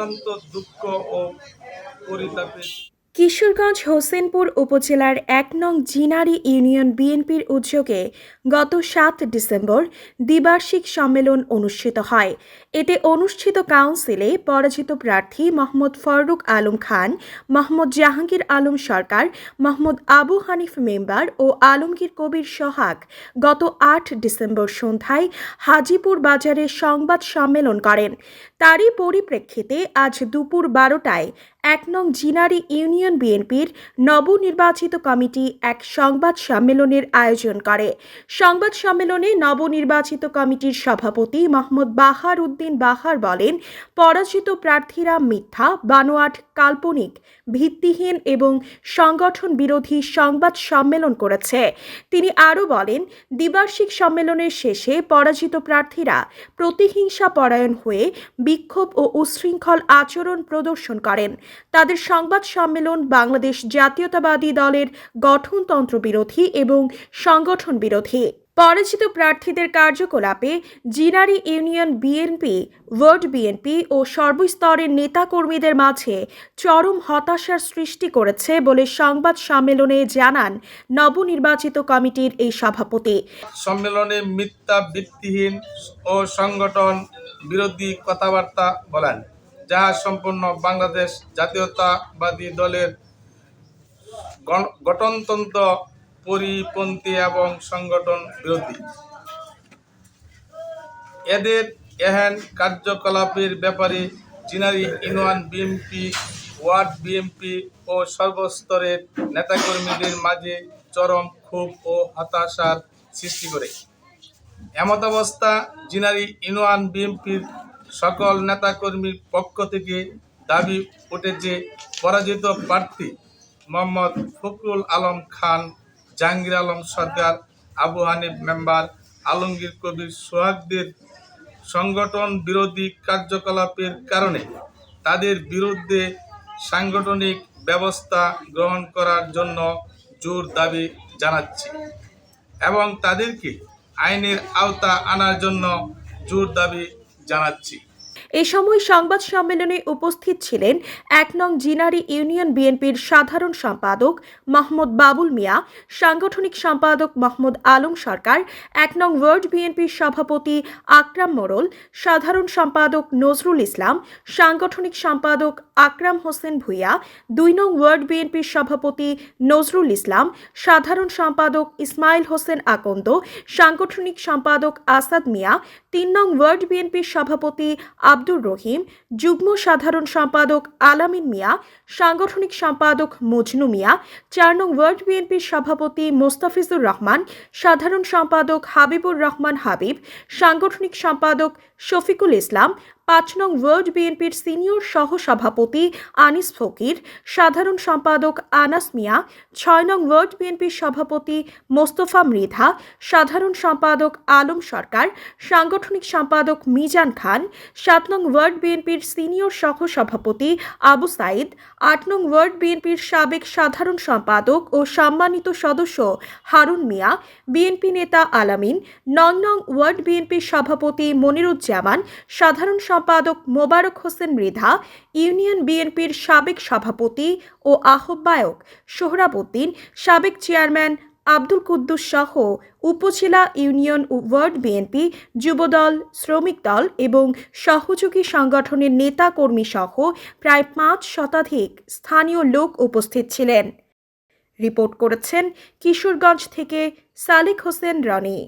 অত্যন্ত দুঃখ ও পরিতাপের কিশোরগঞ্জ হোসেনপুর উপজেলার এক নং জিনারি ইউনিয়ন বিএনপির উদ্যোগে গত সাত ডিসেম্বর দ্বিবার্ষিক সম্মেলন অনুষ্ঠিত হয়। এতে অনুষ্ঠিত কাউন্সিলে পরাজিত প্রার্থী মোহাম্মদ ফররুক আলম খান, মোহাম্মদ জাহাঙ্গীর আলম সরকার, মোহাম্মদ আবু হানিফ মেম্বার ও আলমগীর কবির সোহাগ গত আট ডিসেম্বর সন্ধ্যায় হাজিপুর বাজারে সংবাদ সম্মেলন করেন। তারই পরিপ্রেক্ষিতে আজ দুপুর বারোটায় এক নং জিনারি ইউনিয়ন বিএনপির নবনির্বাচিত কমিটি এক সংবাদ সম্মেলনের আয়োজন করে। সংবাদ সম্মেলনে নবনির্বাচিত কমিটির সভাপতি মোহাম্মদ বাহার উদ্দিন বাহার বলেন, পরাজিত প্রার্থীরা মিথ্যা, বানোয়াট, কাল্পনিক, ভিত্তিহীন এবং সংগঠন বিরোধী সংবাদ সম্মেলন করেছে। তিনি আরও বলেন, দ্বিবার্ষিক সম্মেলনের শেষে পরাজিত প্রার্থীরা প্রতিহিংসা পরায়ণ হয়ে বিক্ষোভ ও উচ্ছৃঙ্খল আচরণ প্রদর্শন করেন। তাদের সংবাদ সম্মেলন বাংলাদেশ জাতীয়তাবাদী দলের গঠনতন্ত্র বিরোধী এবং সংগঠন বিরোধী। পরাজিত প্রার্থীদের কার্যকলাপে Jinari union BNP, ward BNP ও সর্বস্তরের নেতাকর্মীদের মাঝে চরম হতাশার সৃষ্টি করেছে বলে সংবাদ সম্মেলনে জানান নবনির্বাচিত কমিটির এই সভাপতি। সম্মেলনে মিথ্যা, ভিত্তিহীন ও সংগঠন বিরোধী কথাবার্তা বলেন। যাহা সম্পূর্ণ বাংলাদেশ জাতীয়তাবাদী দলের গঠনতন্ত্র, পরিপন্থী এবং সংগঠন বিরোধী। এদের এহেন কার্যকলাপের ব্যাপারে Jinari union BNP ward BNP ও সর্বস্তরের নেতাকর্মীদের মাঝে চরম ক্ষোভ ও হতাশার সৃষ্টি করে। এমত অবস্থা জিনারি ইউনিয়ন বিএনপির সকল নেতাকর্মীর পক্ষ থেকে দাবি উঠেছে পরাজিত প্রার্থী মোহাম্মদ ফখরুল আলম খান, জাহাঙ্গীর আলম সরকার, আবু হানিফ মেম্বার, আলমগীর কবির সোহাগদের সংগঠন বিরোধী কার্যকলাপের কারণে তাদের বিরুদ্ধে সাংগঠনিক ব্যবস্থা গ্রহণ করার জন্য জোর দাবি জানাচ্ছি এবং তাদেরকে আইনের আওতা আনার জন্য জোর দাবি জানাচ্ছি। এ সময় সংবাদ সম্মেলনে উপস্থিত ছিলেন এক নং জিনারি ইউনিয়ন বিএনপির সাধারণ সম্পাদক মোহাম্মদ বাবুল মিয়া, সাংগঠনিক সম্পাদক মোহাম্মদ আলম সরকার, এক নং ওয়ার্ড বিএনপির সভাপতি আকরাম মোড়ল, সাধারণ সম্পাদক নজরুল ইসলাম, সাংগঠনিক সম্পাদক আকরাম হোসেন ভূঁইয়া, দুই নং ওয়ার্ড বিএনপির সভাপতি নজরুল ইসলাম, সাধারণ সম্পাদক ইসমাইল হোসেন আকন্দ, সাংগঠনিক সম্পাদক আসাদ মিয়া, তিন নং ওয়ার্ড বিএনপির সভাপতি আব্দুর রহিম, যুগ্ম সাধারণ সম্পাদক আলামিন মিয়া, সাংগঠনিক সম্পাদক মজনু মিয়া, চার নং ওয়ার্ড বিএনপির সভাপতি মোস্তাফিজুর রহমান, সাধারণ সম্পাদক হাবিবুর রহমান হাবিব, সাংগঠনিক সম্পাদক শফিকুল ইসলাম পাঁচ নং ওয়ার্ড বিএনপির সিনিয়র সহ সভাপতি আনিস ফকির, সাধারণ সম্পাদক আনাস মিয়া, ছয় নং ওয়ার্ড বিএনপির সভাপতি মোস্তফা মৃধা, সাধারণ সম্পাদক আলম সরকার, সাংগঠনিক সম্পাদক মিজান খান, সাত নং ওয়ার্ড বিএনপির সিনিয়র সহ সভাপতি আবু সাইদ, আট নং ওয়ার্ড বিএনপির সাবেক সাধারণ সম্পাদক ও সম্মানিত সদস্য হারুন মিয়া, বিএনপি নেতা আলামিন নং নং ওয়ার্ড বিএনপির সভাপতি মনিরুজ্জামান, সাধারণ সম্পাদক মোবারক হোসেন মৃধা, ইউনিয়ন বিএনপির সাবেক সভাপতি ও আহ্বায়ক সোহরাবুদ্দিন সাবেক চেয়ারম্যান আব্দুল কুদ্দুস সহ উপজেলা ইউনিয়ন ওয়ার্ড বিএনপি, যুবদল, শ্রমিক দল এবং সহযোগী সংগঠনের নেতাকর্মী সহ প্রায় পাঁচ শতাধিক স্থানীয় লোক উপস্থিত ছিলেন। রিপোর্ট করেছেন কিশোরগঞ্জ থেকে সালেক হোসেন রনি।